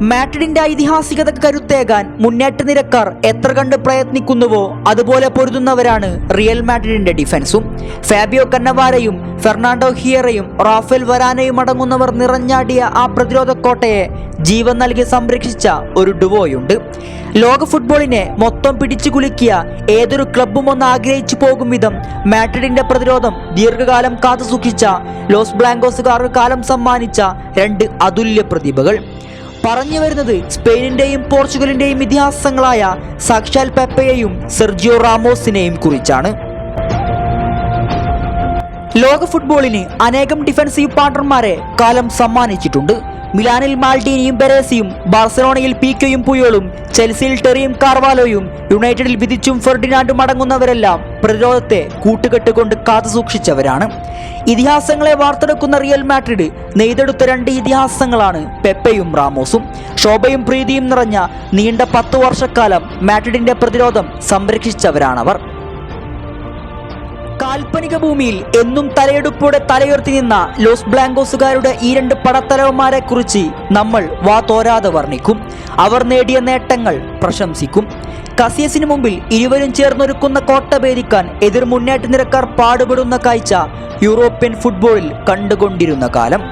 മാട്രിഡിന്റെ ഐതിഹാസികത കരുത്തേകാൻ മുന്നേറ്റ നിരക്കാർ എത്ര കണ്ട് പ്രയത്നിക്കുന്നുവോ അതുപോലെ പൊരുതുന്നവരാണ് റിയൽ മാഡ്രിഡിന്റെ ഡിഫൻസും. ഫാബിയോ കന്നവാരയും ഫെർണാണ്ടോ ഹിയറയും റാഫേൽ വരാനയും അടങ്ങുന്നവർ നിറഞ്ഞാടിയ ആ പ്രതിരോധ കോട്ടയെ ജീവൻ നൽകി സംരക്ഷിച്ച ഒരു ഡുവോയുണ്ട്. ലോക ഫുട്ബോളിനെ മൊത്തം പിടിച്ചു കുലുക്കിയ ഏതൊരു ക്ലബ്ബും ഒന്ന് ആഗ്രഹിച്ചു പോകും വിധം മാഡ്രിഡിന്റെ പ്രതിരോധം ദീർഘകാലം കാത്തു സൂക്ഷിച്ച ലോസ് ബ്ലാങ്കോസുകാർക്ക് കാലം സമ്മാനിച്ച രണ്ട് അതുല്യ പ്രതിഭകൾ. പറഞ്ഞു വരുന്നത് സ്പെയിനിന്റെയും പോർച്ചുഗലിന്റെയും ഇതിഹാസങ്ങളായ സാക്ഷാൽ പെപ്പയെയും സെർജിയോ റാമോസിനെയും കുറിച്ചാണ്. ലോക ഫുട്ബോളിന് അനേകം ഡിഫൻസീവ് പാർട്ണർമാരെ കാലം സമ്മാനിച്ചിട്ടുണ്ട്. മിലാനിൽ മാൾഡീനിയും ബെരേസിയും ബാർസലോണയിൽ പി കെയും പുയോളും ചെൽസിയിൽ ടെറിയും കാർവാലോയും യുണൈറ്റഡിൽ വിധിച്ചും ഫെർഡിനാൻഡും അടങ്ങുന്നവരെല്ലാം പ്രതിരോധത്തെ കൂട്ടുകെട്ടുകൊണ്ട് കാത്തു സൂക്ഷിച്ചവരാണ്. ഇതിഹാസങ്ങളെ വാർത്തെടുക്കുന്ന റിയൽ മാഡ്രിഡ് നെയ്തെടുത്ത രണ്ട് ഇതിഹാസങ്ങളാണ് പെപ്പയും റാമോസും. ശോഭയും പ്രീതിയും നിറഞ്ഞ നീണ്ട പത്തു വർഷക്കാലം മാഡ്രിഡിന്റെ പ്രതിരോധം സംരക്ഷിച്ചവരാണവർ. കാൽപ്പനിക ഭൂമിയിൽ എന്നും തലയെടുപ്പോടെ തലയുയർത്തി നിന്ന ലോസ് ബ്ലാങ്കോസുകാരുടെ ഈ രണ്ട് പടത്തലവന്മാരെ കുറിച്ച് നമ്മൾ വാ തോരാതെ വർണിക്കും. അവർ നേടിയ നേട്ടങ്ങൾ പ്രശംസിക്കും. കസിയസിന് മുമ്പിൽ ഇരുവരും ചേർന്നൊരുക്കുന്ന കോട്ട ഭേദിക്കാൻ എതിർ മുന്നേറ്റ നിരക്കാർ പാടുപെടുന്ന കാഴ്ച യൂറോപ്യൻ ഫുട്ബോളിൽ കണ്ടുകൊണ്ടിരുന്ന കാലം.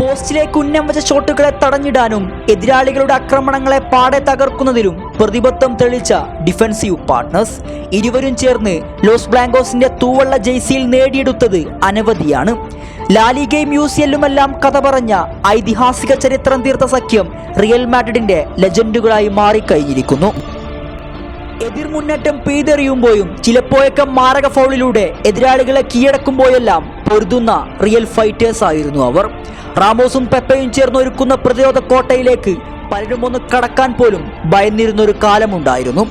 പോസ്റ്റിലേക്ക് ഉന്നം വെച്ച ഷോട്ടുകളെ തടഞ്ഞിടാനും എതിരാളികളുടെ ആക്രമണങ്ങളെ പാടെ തകർക്കുന്നതിലും പ്രതിബദ്ധം തെളിച്ച ഡിഫൻസീവ് പാർട്ട്നേഴ്സ് ഇരുവരും ചേർന്ന് ലോസ് ബ്ലാങ്കോസിന്റെ തൂവള്ള ജെയ്സിയിൽ നേടിയെടുത്തത് അനവധിയാണ്. ലാലിഗയും യൂസിയലുമെല്ലാം കഥ പറഞ്ഞ ഐതിഹാസിക ചരിത്രം തീർത്ത സഖ്യം റിയൽ മാഡ്രിഡിന്റെ ലെജൻഡുകളായി മാറിക്കഴിഞ്ഞിരിക്കുന്നു. എതിർ മുന്നേറ്റം പെയ്തെറിയുമ്പോഴും ചിലപ്പോഴൊക്കെ മാരക ഫൗളിലൂടെ എതിരാളികളെ കീഴടക്കുമ്പോഴെല്ലാം പൊരുതുന്ന റിയൽ ഫൈറ്റേഴ്സ് ആയിരുന്നു അവർ. റാമോസും പെപ്പയും ചേർന്ന് ഒരുക്കുന്ന പ്രതിരോധ കോട്ടയിലേക്ക് പലരും ഒന്ന് കടക്കാൻ പോലും ഭയന്നിരുന്നൊരു കാലമുണ്ടായിരുന്നു.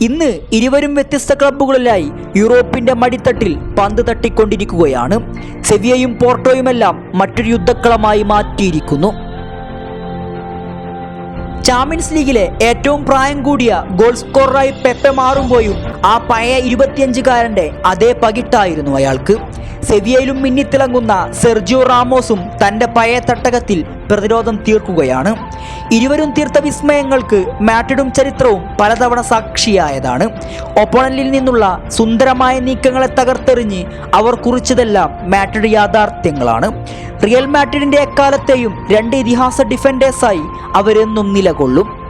ഇന്ന് ഇരുവരും വ്യത്യസ്ത ക്ലബ്ബുകളിലായി യൂറോപ്പിന്റെ മടിത്തട്ടിൽ പന്ത് തട്ടിക്കൊണ്ടിരിക്കുകയാണ്. സെവിയയും പോർട്ടോയുമെല്ലാം മറ്റൊരു യുദ്ധക്കളമായി മാറ്റിയിരിക്കുന്നു. ചാമ്പ്യൻസ് ലീഗിലെ ഏറ്റവും പ്രായം കൂടിയ ഗോൾ സ്കോററായി പെപ്പെ മാറുമ്പോഴും ആ പഴയ ഇരുപത്തിയഞ്ചുകാരന്റെ അതേ പകിട്ടായിരുന്നു അയാൾക്ക്. സെവിയയിലും മിന്നിത്തിളങ്ങുന്ന സെർജിയോ റാമോസും തന്റെ പഴയ തട്ടകത്തിൽ പ്രതിരോധം തീർക്കുകയാണ്. ഇരുവരും തീർത്ത വിസ്മയങ്ങൾക്ക് മാറ്റിഡും ചരിത്രവും പലതവണ സാക്ഷിയായതാണ്. ഒപ്പോണന്റിൽ നിന്നുള്ള സുന്ദരമായ നീക്കങ്ങളെ തകർത്തെറിഞ്ഞ് അവർ കുറിച്ചതെല്ലാം മാറ്റിഡ് യാഥാർത്ഥ്യങ്ങളാണ്. റിയൽ മാറ്റിഡിന്റെ എക്കാലത്തെയും രണ്ട് ഇതിഹാസ ഡിഫൻഡേഴ്സായി അവരെന്നും നിലകൊള്ളും.